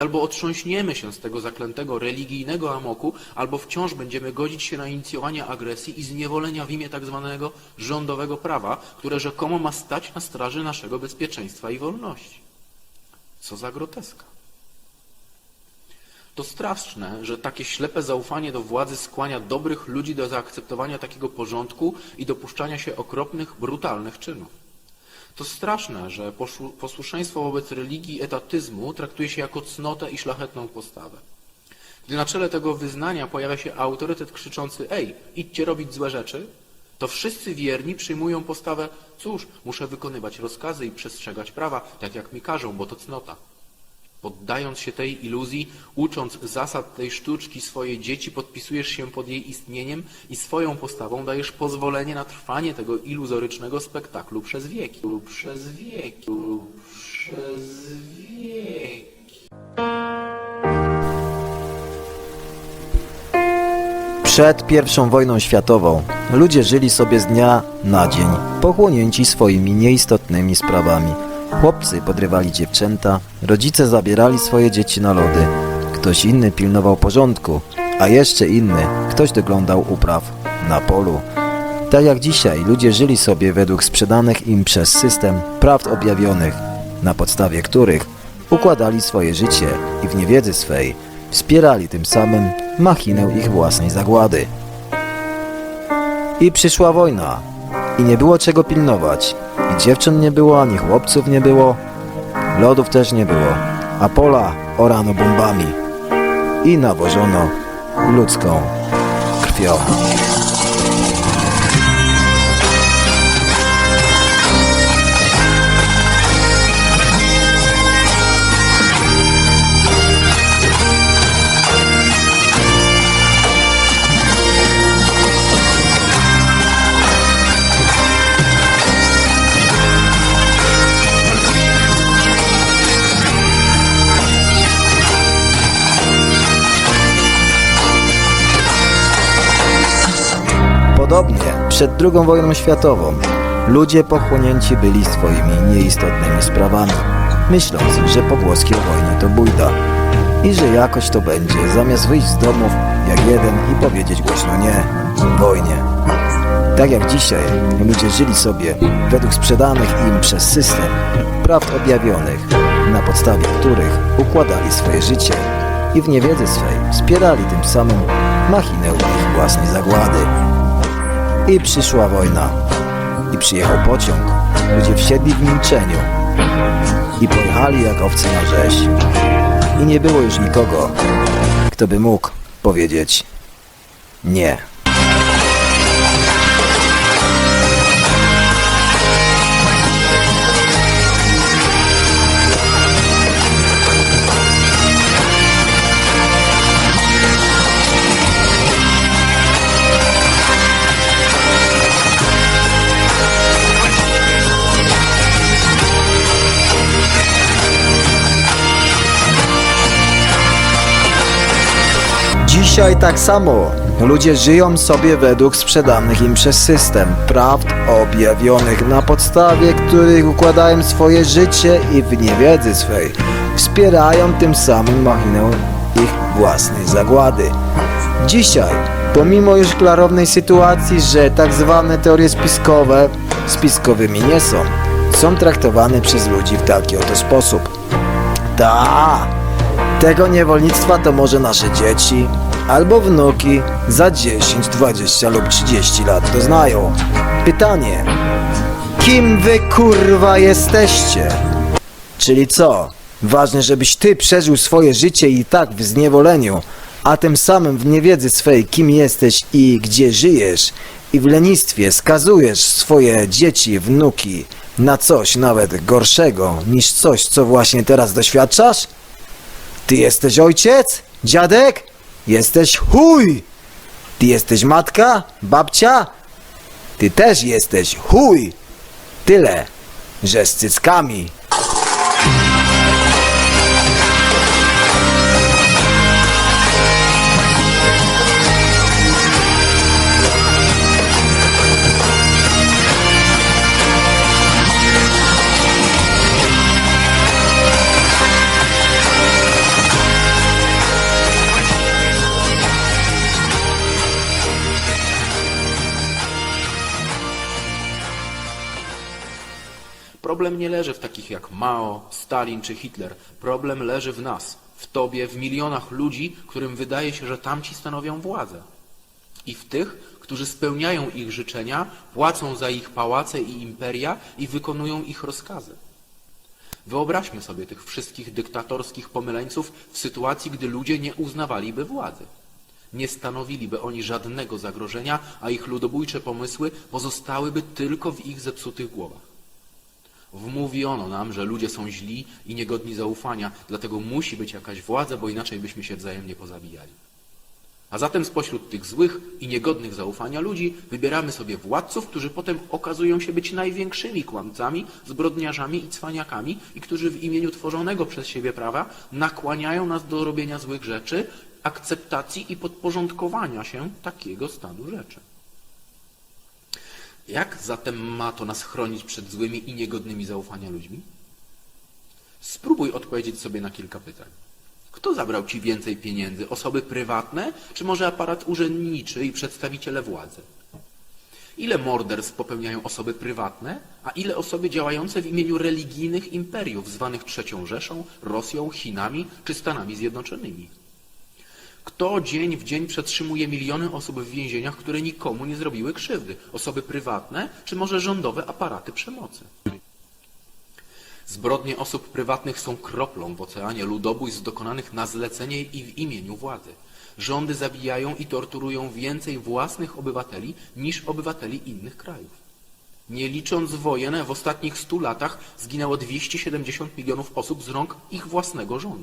Albo otrząśniemy się z tego zaklętego religijnego amoku, albo wciąż będziemy godzić się na inicjowanie agresji i zniewolenia w imię tak zwanego rządowego prawa, które rzekomo ma stać na straży naszego bezpieczeństwa i wolności. Co za groteska. To straszne, że takie ślepe zaufanie do władzy skłania dobrych ludzi do zaakceptowania takiego porządku i dopuszczania się okropnych, brutalnych czynów. To straszne, że posłuszeństwo wobec religii etatyzmu traktuje się jako cnotę i szlachetną postawę. Gdy na czele tego wyznania pojawia się autorytet krzyczący ej, idźcie robić złe rzeczy, to wszyscy wierni przyjmują postawę cóż, muszę wykonywać rozkazy i przestrzegać prawa, tak jak mi każą, bo to cnota. Poddając się tej iluzji, ucząc zasad tej sztuczki swoje dzieci, podpisujesz się pod jej istnieniem i swoją postawą dajesz pozwolenie na trwanie tego iluzorycznego spektaklu przez wieki. Przez wieki. Przez wieki. Przed I wojną światową ludzie żyli sobie z dnia na dzień, pochłonięci swoimi nieistotnymi sprawami. Chłopcy podrywali dziewczęta, rodzice zabierali swoje dzieci na lody, ktoś inny pilnował porządku, a jeszcze inny ktoś doglądał upraw na polu. Tak jak dzisiaj ludzie żyli sobie według sprzedanych im przez system prawd objawionych, na podstawie których układali swoje życie i w niewiedzy swej wspierali tym samym machinę ich własnej zagłady. I przyszła wojna i nie było czego pilnować. I dziewcząt nie było, ani chłopców nie było, lodów też nie było, a pola orano bombami i nawożono ludzką krwią. Przed II wojną światową ludzie pochłonięci byli swoimi nieistotnymi sprawami, myśląc, że pogłoski o wojnie to bójda i że jakoś to będzie, zamiast wyjść z domów jak jeden i powiedzieć głośno nie wojnie. Tak jak dzisiaj ludzie żyli sobie według sprzedanych im przez system prawd objawionych, na podstawie których układali swoje życie i w niewiedzy swej wspierali tym samym machinę ich własnej zagłady. I przyszła wojna. I przyjechał pociąg. Ludzie wsiedli w milczeniu. I pojechali jak owce na rzeź. I nie było już nikogo, kto by mógł powiedzieć nie. Dzisiaj tak samo. Ludzie żyją sobie według sprzedanych im przez system prawd objawionych, na podstawie których układają swoje życie i w niewiedzy swej wspierają tym samym machinę ich własnej zagłady. Dzisiaj, pomimo już klarownej sytuacji, że tak zwane teorie spiskowe spiskowymi nie są, są traktowane przez ludzi w taki oto sposób. Ta, tego niewolnictwa to może nasze dzieci albo wnuki za 10, 20 lub 30 lat doznają. Pytanie, kim wy kurwa jesteście? Czyli co? Ważne, żebyś ty przeżył swoje życie i tak w zniewoleniu, a tym samym w niewiedzy swej kim jesteś i gdzie żyjesz i w lenistwie skazujesz swoje dzieci, wnuki na coś nawet gorszego niż coś, co właśnie teraz doświadczasz? Ty jesteś ojciec? Dziadek? Jesteś chuj! Ty jesteś matka? Babcia? Ty też jesteś chuj! Tyle, że z cyckami. Problem nie leży w takich jak Mao, Stalin czy Hitler. Problem leży w nas, w tobie, w milionach ludzi, którym wydaje się, że tamci stanowią władzę. I w tych, którzy spełniają ich życzenia, płacą za ich pałace i imperia i wykonują ich rozkazy. Wyobraźmy sobie tych wszystkich dyktatorskich pomyleńców w sytuacji, gdy ludzie nie uznawaliby władzy. Nie stanowiliby oni żadnego zagrożenia, a ich ludobójcze pomysły pozostałyby tylko w ich zepsutych głowach. Wmówiono nam, że ludzie są źli i niegodni zaufania, dlatego musi być jakaś władza, bo inaczej byśmy się wzajemnie pozabijali. A zatem spośród tych złych i niegodnych zaufania ludzi wybieramy sobie władców, którzy potem okazują się być największymi kłamcami, zbrodniarzami i cwaniakami i którzy w imieniu tworzonego przez siebie prawa nakłaniają nas do robienia złych rzeczy, akceptacji i podporządkowania się takiego stanu rzeczy. Jak zatem ma to nas chronić przed złymi i niegodnymi zaufania ludźmi? Spróbuj odpowiedzieć sobie na kilka pytań. Kto zabrał ci więcej pieniędzy? Osoby prywatne, czy może aparat urzędniczy i przedstawiciele władzy? Ile morderstw popełniają osoby prywatne, a ile osoby działające w imieniu religijnych imperiów, zwanych Trzecią Rzeszą, Rosją, Chinami czy Stanami Zjednoczonymi? Kto dzień w dzień przetrzymuje miliony osób w więzieniach, które nikomu nie zrobiły krzywdy? Osoby prywatne, czy może rządowe aparaty przemocy? Zbrodnie osób prywatnych są kroplą w oceanie ludobójstw dokonanych na zlecenie i w imieniu władzy. Rządy zabijają i torturują więcej własnych obywateli niż obywateli innych krajów. Nie licząc wojen, w ostatnich stu latach zginęło 270 milionów osób z rąk ich własnego rządu.